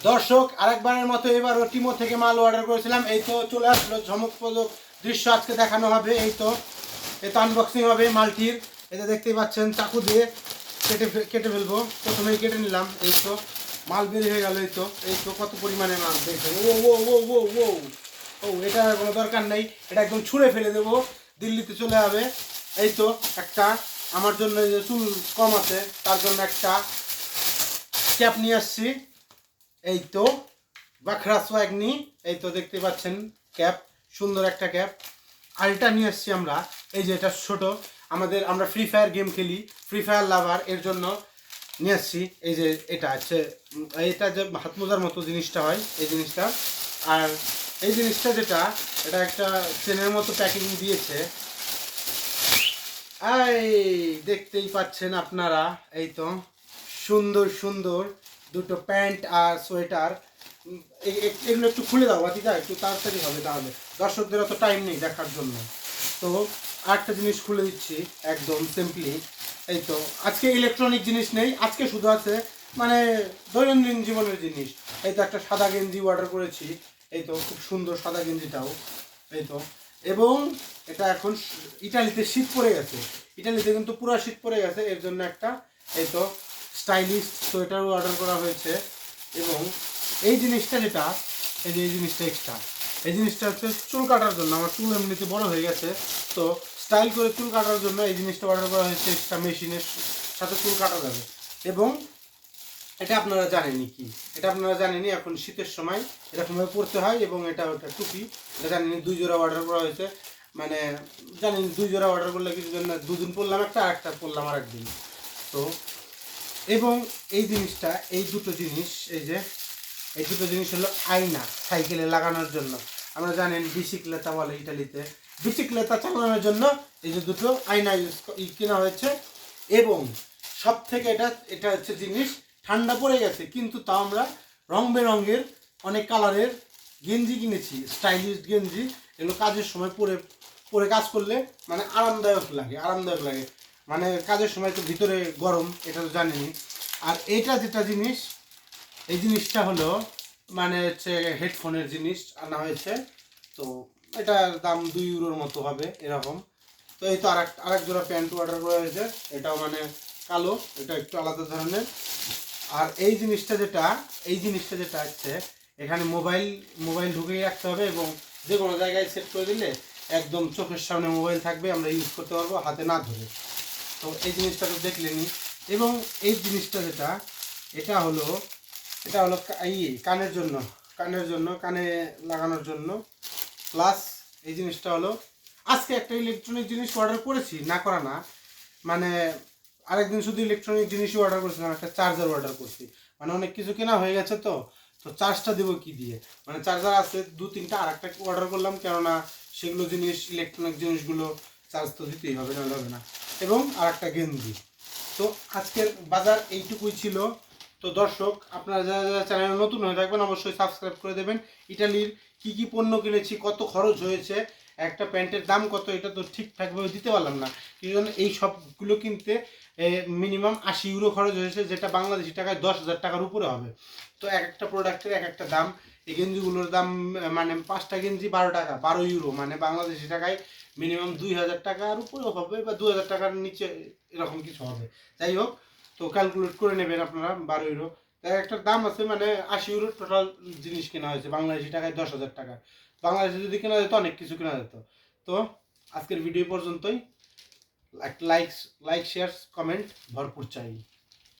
দর্শক, আরেকবারের মতো এবার টিমো থেকে মাল অর্ডার করেছিলাম। এই তো চলে আসলো চমকপ্রদ দৃশ্য। আজকে দেখানো হবে এই তো এই তো আনবক্সিং হবে মালটির। এটা দেখতেই পাচ্ছেন, চাকু দিয়ে কেটে কেটে ফেলব। প্রথমেই কেটে নিলাম, এই তো। মাল বের হয়ে গেল, এই তো। এই তো কত পরিমাণে মাল? দেখে ও ও ও ও ও। ও, এটা কোনো দরকার নেই। এটা একদম ছুঁড়ে ফেলে দেবো। দিল্লিতে চলে যাবে। এই তো একটা, আমার জন্য চুল কম আছে, তার জন্য একটা ক্যাপ নিয়ে আসছি। এই তো, বাখরা সোয়াগনি, এই তো দেখতে পাচ্ছেন ক্যাপ, সুন্দর একটা ক্যাপ। আলটা নিয়ে এসছি আমরা, এই যে এটা ছোট, আমাদের, আমরা ফ্রি ফায়ার গেম খেলি ফ্রি ফায়ার লাভার এর জন্য নিয়ে আসছি এই যে এটা আছে, এটা যে হাত মোজার মতো জিনিসটা হয়, এই জিনিসটা। আর এই জিনিসটা যেটা, এটা একটা চেনের মতো প্যাকিং দিয়েছে। এই, দেখতেই পাচ্ছেন আপনারা, এই তো, সুন্দর সুন্দর। দুটো প্যান্ট আর সোয়েটার এগুলো একটু খুলে দাও বাতিদা, একটু তাড়াতাড়ি হবে তাহলে। দর্শকদের অত টাইম নেই দেখার জন্য। তো আরেকটা জিনিস খুলে দিচ্ছি, একদম সিম্পলি এই তো, আজকে ইলেকট্রনিক জিনিস নেই, আজকে শুধু আছে মানে দৈনন্দিন জীবনের জিনিস। এই তো একটা সাদা গেঞ্জি অর্ডার করেছি, এই তো খুব সুন্দর সাদা গেঞ্জিটাও, এই তো। এবং এটা এখন ইটালিতে শীত পড়ে গেছে, ইটালিতে কিন্তু পুরো শীত পড়ে গেছে, এর জন্য একটা, এই তো স্টাইলিশ সোয়েটারও অর্ডার করা হয়েছে এবং এই জিনিসটা যেটা, এই যে এই জিনিসটা এক্সট্রা এই জিনিসটা হচ্ছে চুল কাটার জন্য, আমার চুল এমনিতে বড় হয়ে গেছে, তো স্টাইল করে চুল কাটার জন্য এই জিনিসটা অর্ডার করা হয়েছে এক্সট্রা মেশিনের সাথে চুল কাটা যাবে। এবং এটা আপনারা জানেনই কি? এটা আপনারা জানেনই এখন শীতের সময় এরকমভাবে পড়তে হয় এবং এটা ওটা টুপি, এটা জানেনই দুই জোড়া অর্ডার করা হয়েছে। মানে জানেন দুই জোড়া অর্ডার করলে কিছু জন্য দুদিন পরলাম একটা আর একটা পরলাম আর একদিন তো এবং এই জিনিসটা, এই দুটো জিনিস, এই যে, এই দুটো জিনিস হলো আয়না, সাইকেলে লাগানোর জন্য। আমরা জানেন বিসিক্লেতা বলে ইটালিতে। বিসিক্লেতা চালানোর জন্য এই যে দুটো আয়না ইউজ কেনা হয়েছে। এবং সব থেকে এটা এটা হচ্ছে জিনিস, ঠান্ডা পড়ে গেছে, কিন্তু তাও আমরা রং বেরঙের অনেক কালারের গেঞ্জি কিনেছি, স্টাইলিশ গেঞ্জি। এগুলো কাজের সময় পরে পরে কাজ করলে মানে আরামদায়ক লাগে আরামদায়ক লাগে। মানে কাজের সময় তো ভিতরে গরম, এটা তো জানেনি আর এটা যেটা জিনিস, এই জিনিসটা হলো মানে হচ্ছে হেডফোনের জিনিস আনা হয়েছে, তো এটার দাম দুই ইউরোর মতো হবে, এরকম। তো এই তো আরেক আরেক জোড়া প্যান্ট অর্ডার করা হয়েছে, এটাও মানে কালো, এটা একটু আলাদা ধরনের। আর এই জিনিসটা যেটা, এই জিনিসটা যেটা হচ্ছে, এখানে মোবাইল মোবাইল ঢুকিয়ে রাখতে হবে এবং যে কোনো জায়গায় সেট করে দিলে একদম চোখের সামনে মোবাইল থাকবে, আমরা ইউজ করতে পারব, হাতে না ধরে। তো এই জিনিসটা তো দেখলেনি এবং এই জিনিসটা যেটা, এটা হলো এটা হলো ইয়ে কানের জন্য কানের জন্য, কানে লাগানোর জন্য। প্লাস এই জিনিসটা হলো, আজকে একটা ইলেকট্রনিক জিনিস অর্ডার করেছি, না করা না। মানে আরেকদিন শুধু ইলেকট্রনিক জিনিসই অর্ডার করেছিলাম একটা চার্জার অর্ডার করছি। মানে অনেক কিছু কেনা হয়ে গেছে তো তো চার্জটা দেবো কি দিয়ে? মানে চার্জার আছে, দু তিনটা আর একটা অর্ডার করলাম, কেননা সেগুলো জিনিস ইলেকট্রনিক জিনিসগুলো চার্জ তো দিতেই হবে না হবে না। এবং আর একটা গেঞ্জি। তো আজকের বাজার এইটুকুই ছিল। তো দর্শক, আপনারা যারা যারা চ্যানেলে নতুন হয়ে থাকবেন, অবশ্যই সাবস্ক্রাইব করে দেবেন। ইটালির কি কি পণ্য কিনেছি, কত খরচ হয়েছে, একটা প্যান্টের দাম কত, এটা তো ঠিকঠাকভাবে দিতে পারলাম না। এই জন্য এই সবগুলো কিনতে মিনিমাম আশি ইউরো খরচ হয়েছে, যেটা বাংলাদেশি টাকায় দশ হাজার টাকার উপরে হবে। তো এক একটা প্রোডাক্টের এক একটা দাম এই গেঞ্জিগুলোর দাম মানে পাঁচটা গেঞ্জি বারো টাকা, বারো ইউরো মানে বাংলাদেশি টাকায় মিনিমাম দুই হাজার টাকার উপরেও হবে বা দু হাজার টাকার নিচে এরকম কিছু হবে। যাই হোক, তো ক্যালকুলেট করে নেবেন আপনারা, বারো ইউরো একটা দাম আছে মানে আশি ইউরো টোটাল জিনিস কেনা হয়েছে, বাংলাদেশি টাকায় দশ হাজার টাকা বাংলাদেশে যদি কেনা যেত, অনেক কিছু কেনা যেত। তো আজকের ভিডিও পর্যন্তই। লাইক লাইক শেয়ার কমেন্ট ভরপুর চাই।